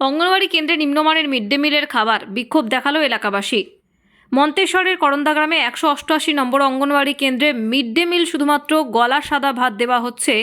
অঙ্গনওয়াড়ি কেন্দ্রে নিম্নমানের mid day মিলের খাবার বিক্ষোভ দেখাল এলাকাবাসী। মন্তেশ্বরের করন্দা গ্রামে একশো অষ্টআশি নম্বর অঙ্গনওয়াড়ি কেন্দ্রে মিড ডে মিল শুধুমাত্র গলা সাদা ভাত দেওয়া হচ্ছে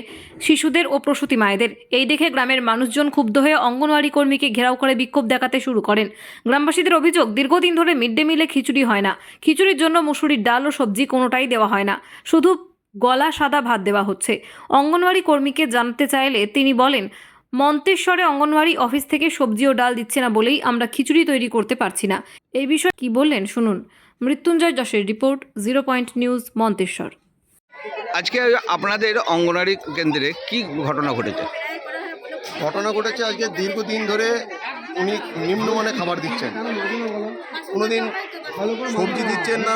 শিশুদের ও প্রসূতি মায়েদের। এই দেখে গ্রামের মানুষজন ক্ষুব্ধ হয়ে অঙ্গনওয়াড়ি কর্মীকে ঘেরাও করে বিক্ষোভ দেখাতে শুরু করেন। গ্রামবাসীদের অভিযোগ, দীর্ঘদিন ধরে মিড ডে মিলে খিচুড়ি হয় না। খিচুড়ির জন্য মুসুরির ডাল ও সবজি কোনোটাই দেওয়া হয় না। শুধু গলা সাদা ভাত দেওয়া হচ্ছে। অঙ্গনওয়াড়ি কর্মীকে জানতে চাইলে তিনি বলেন মন্তেশ্বরে অঙ্গনওয়াড়ি অফিস থেকে সবজি ও ডাল দিচ্ছে না বলেই আমরা খিচুড়ি তৈরি করতে পারছি না। এই বিষয়ে কি বললেন শুনুন। Mrityunjay যশের report zero point news Manteswar. আজকে আপনাদের অঙ্গনওয়াড়ি কেন্দ্রে কি ঘটনা ঘটেছে? ঘটনা ঘটেছে আজকে দীর্ঘদিন ধরে উনি নিম্নমানের খাবার দিচ্ছেন। কোনোদিন সবজি দিচ্ছেন না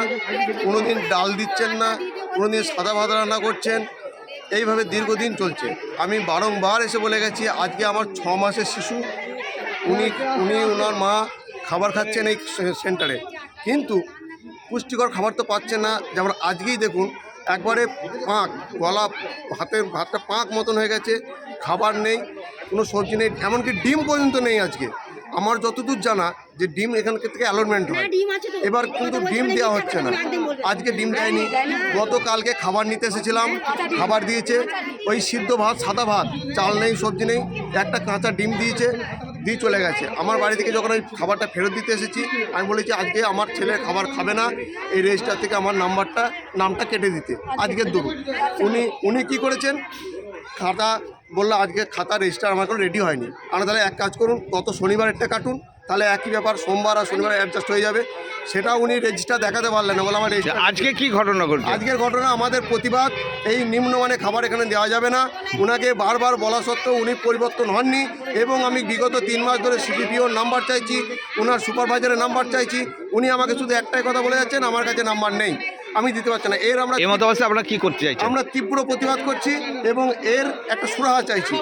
কোনোদিন ডাল দিচ্ছেন না কোনোদিন সাদা ভাত রান্না করছেন এইভাবে দীর্ঘদিন চলছে। আমি বারংবার এসে বলে গেছি, আজকে আমার ছ মাসের শিশু, উনি উনি ওনার মা খাবার খাচ্ছেন এই সেন্টারে। কিন্তু পুষ্টিকর খাবার তো পাচ্ছেন না। যেমন আজকেই দেখুন, একবারে পাঁক, গলা ভাতের ভাতটা পাঁক মতন হয়ে গেছে, খাবার নেই, কোনো সবজি নেই, এমনকি ডিম পর্যন্ত নেই আজকে। আমার যতদূর জানা যে ডিম এখান থেকে অ্যালটমেন্ট হয়। এবার কিন্তু ডিম দেওয়া হচ্ছে না। আজকে ডিম দেয়নি। গতকালকে খাবার নিতে এসেছিলাম খাবার দিয়েছে। ওই সিদ্ধ ভাত সাদা ভাত চাল নেই সবজি নেই একটা কাঁচা ডিম দিয়েছে দিয়ে চলে গেছে। আমার বাড়ি থেকে যখন ওই খাবারটা ফেরত দিতে এসেছি আমি বলেছি আজকে আমার ছেলে খাবার খাবে না। এই রেজিস্টার থেকে আমার নাম্বারটা নামটা কেটে দিতে। আজকের দরুন উনি উনি কী করেছেন? খাতা বলল আজকে খাতা রেজিস্টার আমার কোনো রেডি হয়নি। আমরা তাহলে এক কাজ করুন গত শনিবারেরটা কাটুন তাহলে একই ব্যাপার সোমবার আর শনিবার অ্যাডজাস্ট হয়ে যাবে। সেটা উনি রেজিস্টার দেখাতে পারলেন না বলে আমার রেজিস্টার আজকে কি ঘটনা ঘটছে আজকের ঘটনা আমাদের প্রতিবাদ এই নিম্নমানের খাবার এখানে দেওয়া যাবে না। ওনাকে বারবার বলা সত্ত্বেও উনি পরিবর্তন হননি এবং আমি বিগত তিন মাস ধরে সিপিপিওর নাম্বার চাইছি ওনার সুপারভাইজারের নাম্বার চাইছি। উনি আমাকে শুধু একটাই কথা বলে যাচ্ছেন আমার কাছে নাম্বার নেই। আমি দিতে পারছি না। এর আমরা এই মতো অবস্থায় আপনারা কি করতে চাইছেন আমরা তীব্র প্রতিবাদ করছি এবং এর একটা সুরাহা চাইছি।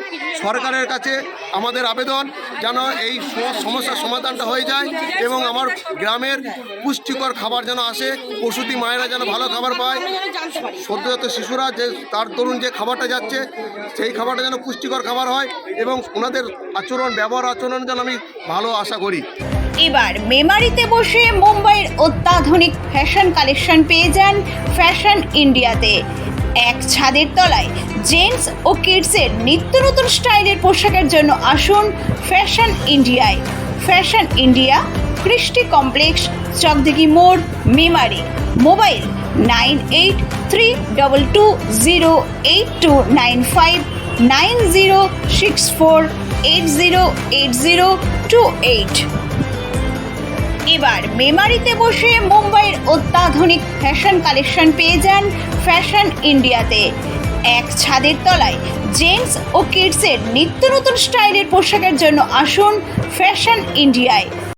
সরকারের কাছে আমাদের আবেদন যেন এই সমস্যার সমাধানটা হয়ে যায় এবং আমার গ্রামের পুষ্টিকর খাবার যেন আসে প্রসূতি মায়েরা যেন ভালো খাবার পায়। সদ্যজাত শিশুরা যে তার তরুণ যে খাবারটা যাচ্ছে সেই খাবারটা যেন পুষ্টিকর খাবার হয় এবং ওনাদের আচরণ ব্যবহার আচরণ যেন আমি ভালো আশা করি। এবার মেমারিতে বসে মুম্বাইয়ের অত্যাধুনিক ফ্যাশন কালেকশন পেয়ে যান ফ্যাশন ইন্ডিয়াতে। এক ছাদের তলায় জেন্টস ও কিডসের নিত্য নতুন স্টাইলের পোশাকের জন্য আসুন ফ্যাশন ইন্ডিয়ায়। Fashion India, Krishti complex, Chakdighi মোড়, Memari. Mobile nine eight three double two zero eight two nine five nine zero six four eight zero eight zero two eight. এবার মেমারিতে বসে মুম্বাইয়ের অত্যাধুনিক ফ্যাশন কালেকশন পেয়ে যান ফ্যাশন ইন্ডিয়াতে। এক ছাদের তলায় জেন্টস ও কিডসের নিত্য নতুন স্টাইলের পোশাকের জন্য আসুন ফ্যাশন ইন্ডিয়ায়।